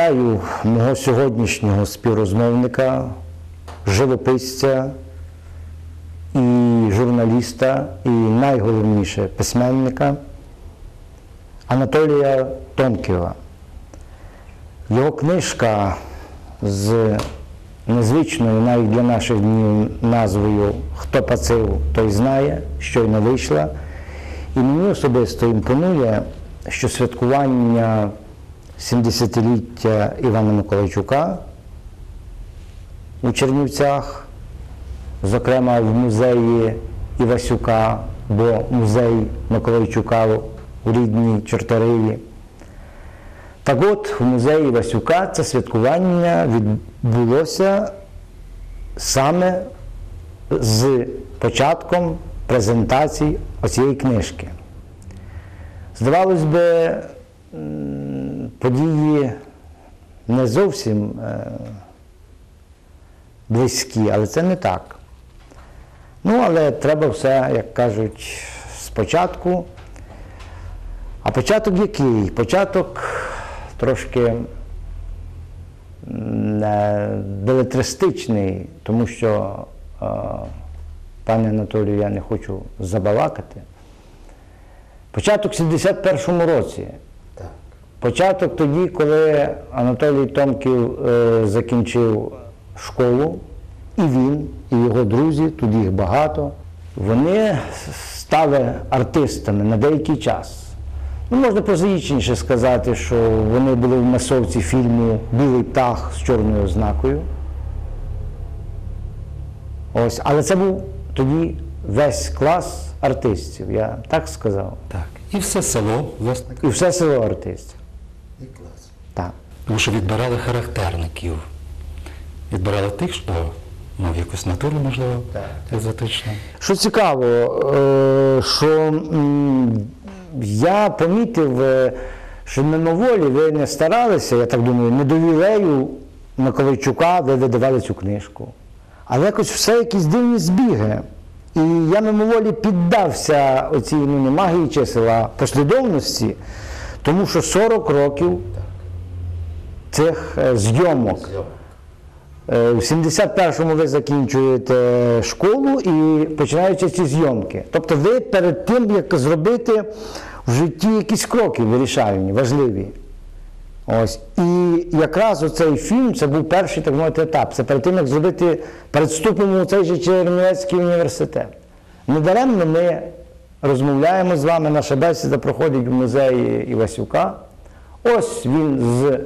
Вітаю мого сьогоднішнього співрозмовника, живописця і журналіста, і найголовніше письменника Анатолія Томківа. Його книжка з незвичною навіть для наших днів назвою Хто пацив, той знає, щойно вийшла. І мені особисто імпонує, що святкування 70-ліття Івана Миколайчука у Чернівцях, зокрема в музеї Івасюка, бо музей Миколайчука у рідній Чорториї. Так от, в музеї Івасюка це святкування відбулося саме з початком презентації оцієї книжки. Здавалось би, події не зовсім е, близькі, але це не так. Ну, але треба все, як кажуть, спочатку. А початок який? Початок трошки е, белетристичний, тому що, е, пане Анатолію, я не хочу забалакати. Початок в 71-му році. Початок тоді, коли Анатолій Томків е, закінчив школу, і він, і його друзі, тут їх багато, вони стали артистами на деякий час. Ну, можна прозаїчніше сказати, що вони були в масовці фільму Білий птах з чорною ознакою. Ось, але це був тоді весь клас артистів, я так сказав. Так. І все село, власне, І все село артистів. Тому що відбирали характерників. Відбирали тих, що мав якусь натуру, можливо, екзотичну. Що цікаво, е, що я помітив, е, що мимоволі ви не старалися, я так думаю, не до вілею Миколайчука ви видавали цю книжку. Але якось все якісь дивні збіги. І я мимоволі піддався оцій ну, не магії чисел, а послідовності, тому що 40 років цих е, зйомок. Е, У 71-му ви закінчуєте школу і починаються ці зйомки. Тобто ви перед тим, як зробити в житті якісь кроки вирішальні, важливі. Ось. І якраз оцей фільм це був перший так мовити етап. Це перед тим, як зробити перед вступом у цей же Чернівецький університет. Недаремно ми розмовляємо з вами, наша бесіда проходить в музеї Івасюка. Ось він з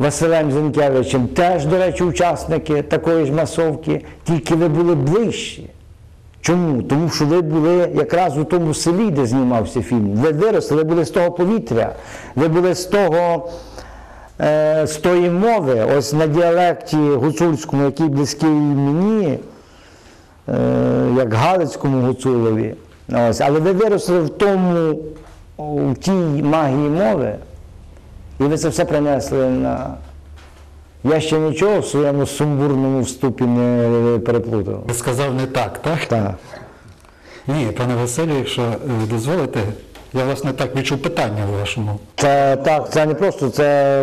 Василем Зінкевичем, теж, до речі, учасники такої ж масовки, тільки ви були ближчі. Чому? Тому що ви були якраз у тому селі, де знімався фільм. Ви виросли, ви були з того повітря, ви були з того, е, з тої мови, ось на діалекті гуцульському, який близький мені, е, як Галицькому гуцулові. Ось. Але ви виросли в тому, у тій магії мови, і ви це все принесли на. Я ще нічого в своєму сумбурному вступі не переплутав. Ви сказав не так, так? Так. Ні, пане Василю, якщо е, дозволите, я власне так відчув питання у вашому. Це так, це не просто, це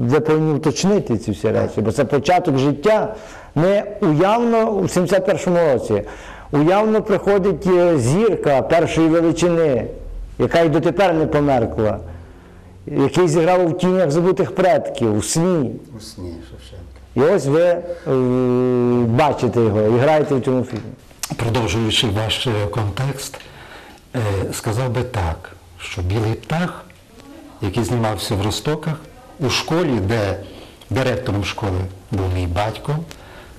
ви повинні уточнити ці всі речі, бо це початок життя. Ми уявно у 71-му році уявно приходить е, зірка першої величини, яка й дотепер не померкла, який зіграв у тінях забутих предків, у сні. У сні Шевченка. І ось ви е, бачите його і граєте в цьому фільмі. Продовжуючи ваш е, контекст, е, сказав би так, що білий птах, який знімався в Ростоках, у школі, де директором школи був мій батько,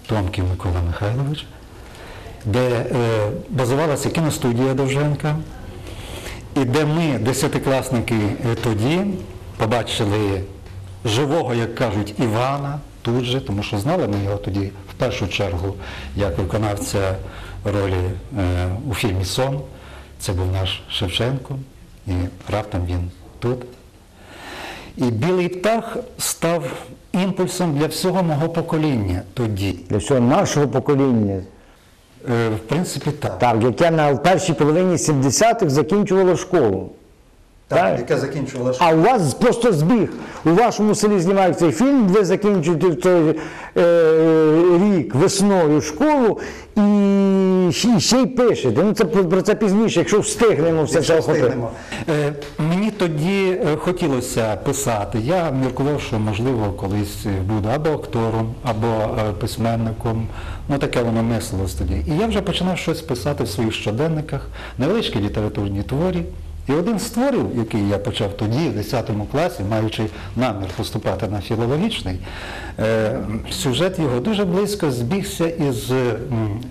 Томків Микола Михайлович, де е, базувалася кіностудія Довженка, і де ми, десятикласники е, тоді, побачили живого, як кажуть, Івана тут же, тому що знали ми його тоді в першу чергу як виконавця ролі е, у фільмі Сон. Це був наш Шевченко, і раптом він тут. І білий птах став імпульсом для всього мого покоління тоді. Для всього нашого покоління. Е, в принципі, так. Так, яке на першій половині 70-х закінчувало школу. Так. яке закінчувала школу. А у вас просто збіг. У вашому селі знімають цей фільм, ви закінчуєте в той е, рік весною школу і ще, ще й пишете. Ну це про про це пізніше, якщо встигнемо все це охопити. Встигнемо. Е, Мені тоді е, хотілося писати. Я міркував, що можливо колись буду або актором, або е, письменником. Ну таке воно мислилось тоді. І я вже починав щось писати в своїх щоденниках, невеличкі літературні творі. І один з творів, який я почав тоді, в 10 класі, маючи намір поступати на філологічний, е, сюжет його дуже близько збігся із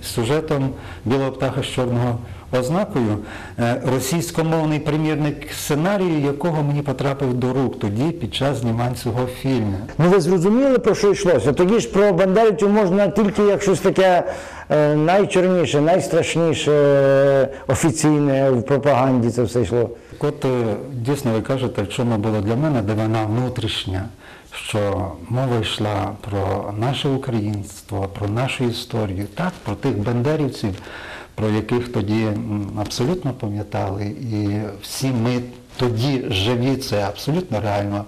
сюжетом білого птаха з чорного ознакою, е, російськомовний примірник сценарію, якого мені потрапив до рук тоді під час знімань цього фільму. Ну ви зрозуміли, про що йшлося? Тоді ж про бандерівців можна тільки як щось таке е, найчорніше, найстрашніше, е, офіційне в пропаганді це все йшло. Так От дійсно ви кажете, в чому було для мене дивина внутрішня, що мова йшла про наше українство, про нашу історію, так, про тих бандерівців, про яких тоді абсолютно пам'ятали. І всі ми тоді живі це абсолютно реально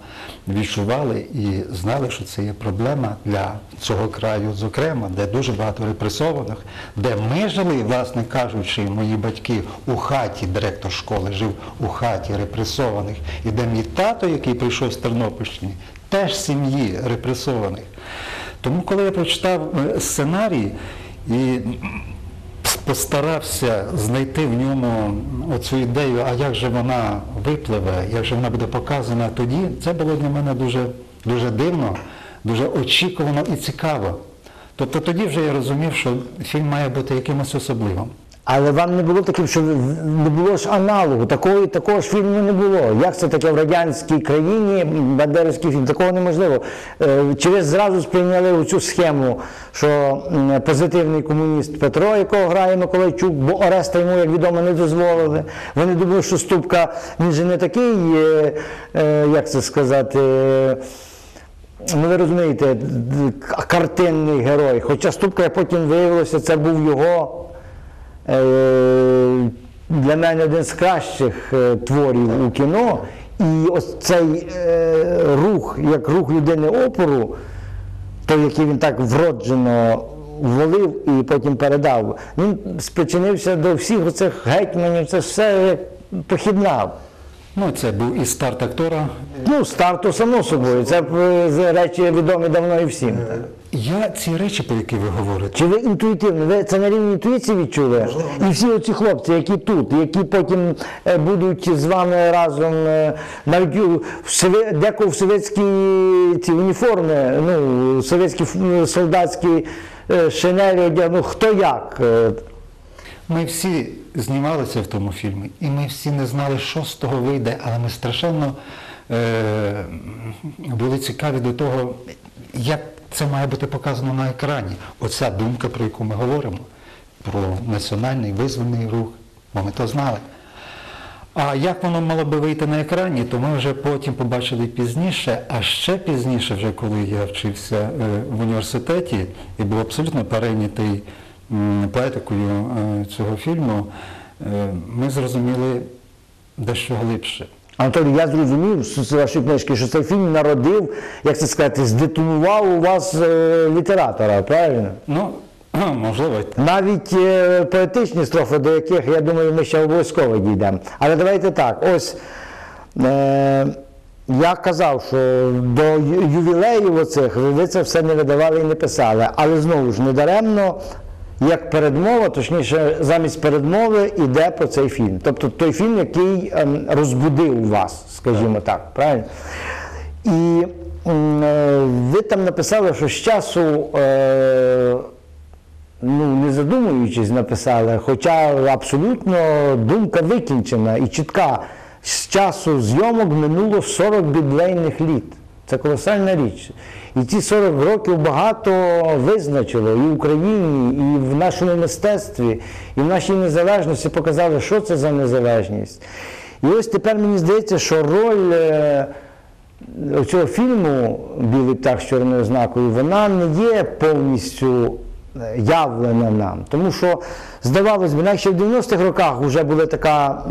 відчували і знали, що це є проблема для цього краю, зокрема, де дуже багато репресованих, де ми жили, власне кажучи, мої батьки у хаті, директор школи жив у хаті репресованих, і де мій тато, який прийшов з Тернопільщини, теж сім'ї репресованих. Тому, коли я прочитав е, сценарій і постарався знайти в ньому оцю ідею, а як же вона випливе, як же вона буде показана тоді, це було для мене дуже, дуже дивно, дуже очікувано і цікаво. Тобто тоді вже я розумів, що фільм має бути якимось особливим. Але вам не було таким, що не було ж аналогу, такого, такого ж фільму не було. Як це таке в радянській країні, бандерівський фільм? Такого неможливо. Е, Чи зразу сприйняли цю схему, що позитивний комуніст Петро, якого грає Миколайчук, бо Ореста йому, як відомо, не дозволили. Вони думали, що Ступка, він же не такий, е, е, як це сказати, Ну, ви розумієте, картинний герой. Хоча Ступка, як потім виявилося, це був його для мене один з кращих е, творів у кіно. І ось цей е, рух, як рух людини опору, той, який він так вроджено ввалив і потім передав, він спричинився до всіх оцих гетьманів, це все як похідна. Ну, це був і старт актора. Ну, старту само собою. Це е, речі відомі давно і всім. Я ці речі, про які ви говорите, Чи ви інтуїтивно, ви це на рівні інтуїції відчули? І всі оці хлопці, які тут, які потім е, будуть з вами разом, е, навіть декого в совєтські ці уніформи, ну, совєтські солдатські е, шинелі одягнув, хто як. Ми всі знімалися в тому фільмі, і ми всі не знали, що з того вийде, але ми страшенно е, були цікаві до того, як це має бути показано на екрані. Оця думка, про яку ми говоримо, про національний визвольний рух, бо ми то знали. А як воно мало би вийти на екрані, то ми вже потім побачили пізніше, а ще пізніше, вже коли я вчився е, в університеті і був абсолютно перейнятий поетикою е, цього фільму, е, ми зрозуміли дещо глибше. Анатолій, я зрозумів з вашої книжки, що цей фільм народив, як це сказати, здетонував у вас е, літератора, правильно? Ну, можливо. Навіть е, поетичні строфи, до яких, я думаю, ми ще обов'язково дійдемо. Але давайте так, ось е, я казав, що до ювілеїв оцих ви це все не видавали і не писали. Але знову ж недаремно, як передмова, точніше, замість передмови йде про цей фільм. Тобто той фільм, який ем, розбудив вас, скажімо так, правильно? І е, ви там написали, що з часу. Е, ну, не задумуючись, написали, хоча абсолютно думка викінчена і чітка. З часу зйомок минуло 40 біблейних літ. Це колосальна річ. І ці 40 років багато визначило і в Україні, і в нашому мистецтві, і в нашій незалежності показали, що це за незалежність. І ось тепер мені здається, що роль. е, цього фільму Білий птах з чорною знакою, вона не є повністю е, явлена нам. Тому що, здавалось би, навіть в 90-х роках вже була така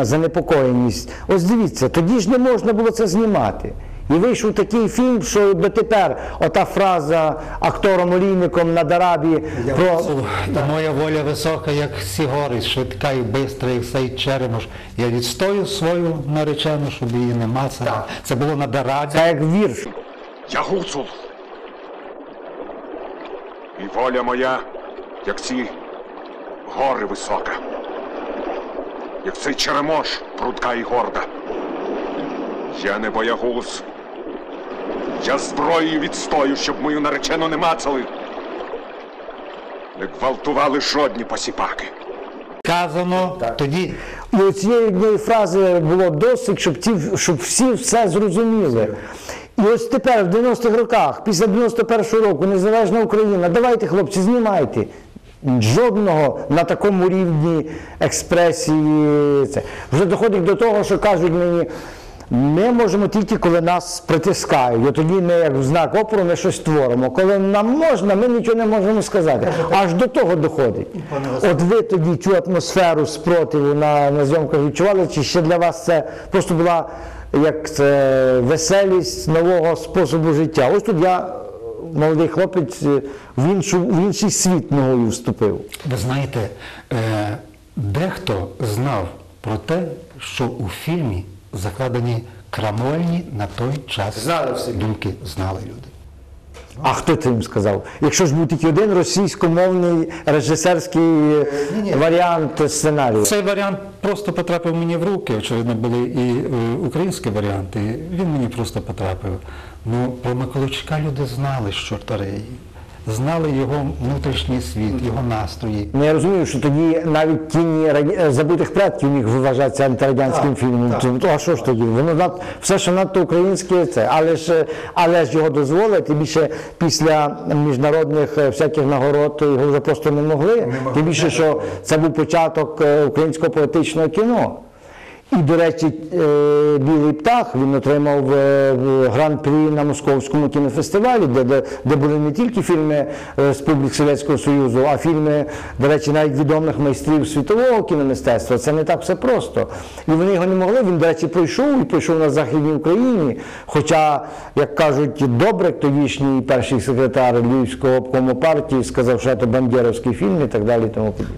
занепокоєність. Ось дивіться, тоді ж не можна було це знімати. І вийшов такий фільм, що дотепер ота фраза актором олійником на Дарабі про І моя воля висока, як всі гори, швидка і бистра, як цей черемош. Я відстою свою наречену, щоб її не мацали. Це було на Дарабі. це як вірш. Я гуцул. І воля моя, як ці гори висока. Як цей черемош, прудка і горда. Я не боягуз. Я зброєю відстою, щоб мою наречену не мацали. Не гвалтували жодні посіпаки. Казано тоді. І цієї однієї фрази було досить, щоб, ці, щоб всі все зрозуміли. І ось тепер, в 90-х роках, після 91-го року, незалежна Україна, давайте, хлопці, знімайте. Жодного на такому рівні експресії. Це. Вже доходить до того, що кажуть мені, ми можемо тільки, коли нас притискають. І тоді ми, як в знак опору, ми щось творимо. Коли нам можна, ми нічого не можемо сказати. Аж до того доходить. От ви тоді цю атмосферу спротиву на, на зйомках відчували, чи ще для вас це просто була як це, веселість нового способу життя? Ось тут я, молодий хлопець, в, іншу, в інший світ ногою вступив. Ви знаєте, е, дехто знав про те, що у фільмі закладені крамольні на той час Знали всі. думки, знали люди. А хто це їм сказав? Якщо ж був тільки один російськомовний режисерський е, варіант сценарію. Цей варіант просто потрапив мені в руки. Очевидно, були і е, українські варіанти. Він мені просто потрапив. Ну, про Миколайчука люди знали, що чортореї, знали його внутрішній світ, його настрої. Ну, я розумію, що тоді навіть тіні е, забутих предків міг вважатися антирадянським фільмом. То- А що ж тоді? Воно над- все, що надто українське, це. Але ж, але ж його дозволить, тим більше після міжнародних е, всяких нагород його вже просто не могли. Тим більше, що це був початок е, українського поетичного кіно. І, до речі, е, Білий птах він отримав е, гран-прі на Московському кінофестивалі, де, де, де були не тільки фільми е, з публік Совєтського Союзу, а фільми, до речі, навіть відомих майстрів світового кіномистецтва. Це не так все просто. І вони його не могли. Він, до речі, пройшов і пройшов на Західній Україні. Хоча, як кажуть, Добрик, тодішній перший секретар Львівського обкому партії, сказав, що це бандєровський фільм і так далі. і Тому подібне.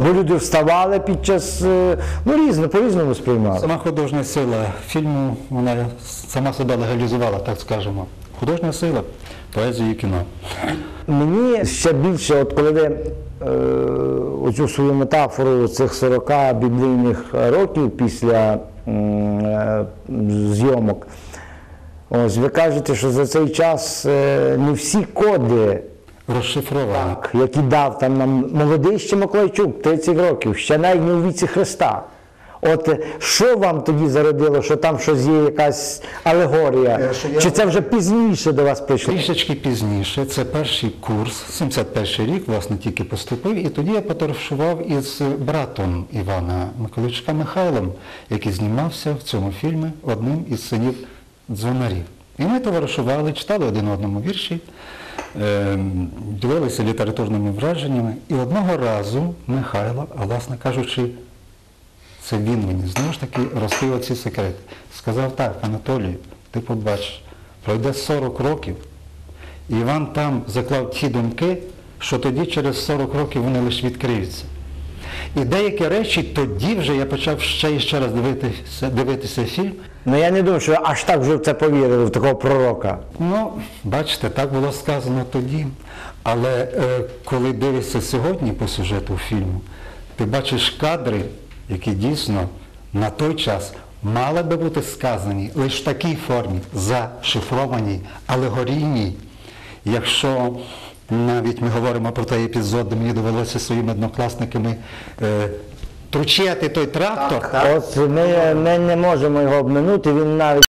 Бо люди вставали під час е, ну різно, по-різному сприймали. Сама художня сила фільму, вона сама себе легалізувала, так скажемо. Художня сила, поезія і кіно. Мені ще більше, от коли ви е, оцю свою метафору цих 40 біблійних років після е, зйомок, ось ви кажете, що за цей час е, не всі коди, Розшифровані. які дав там нам молодий ще Миколайчук, 30 років, ще навіть не у віці Христа. От е, що вам тоді зародило, що там щось є якась алегорія? Е, що я- Чи це вже пізніше до вас прийшло? Трішечки пізніше, це перший курс, 71 рік, власне, тільки поступив, і тоді я потоваришував із братом Івана Миколайчука Михайлом, який знімався в цьому фільмі одним із синів дзвонарів. І ми товаришували, читали один одному вірші, ем, ділилися літературними враженнями. І одного разу Михайло, а власне кажучи, це він мені знову ж таки розкрив ці секрети. Сказав так, Анатолій, ти побачиш, пройде 40 років, і Іван там заклав ті думки, що тоді через 40 років вони лише відкриються. І деякі речі тоді вже я почав ще і ще раз дивитися, дивитися фільм. Ну я не думаю, що аж так вже в це повірили, в такого пророка. Ну, бачите, так було сказано тоді. Але е, коли дивишся сьогодні по сюжету фільму, ти бачиш кадри, які дійсно на той час мали би бути сказані лише в такій формі, зашифрованій, алегорійній. Якщо навіть ми говоримо про той епізод, де мені довелося своїми однокласниками е, тручати той трактор, От ми, ми не можемо його обминути, він навіть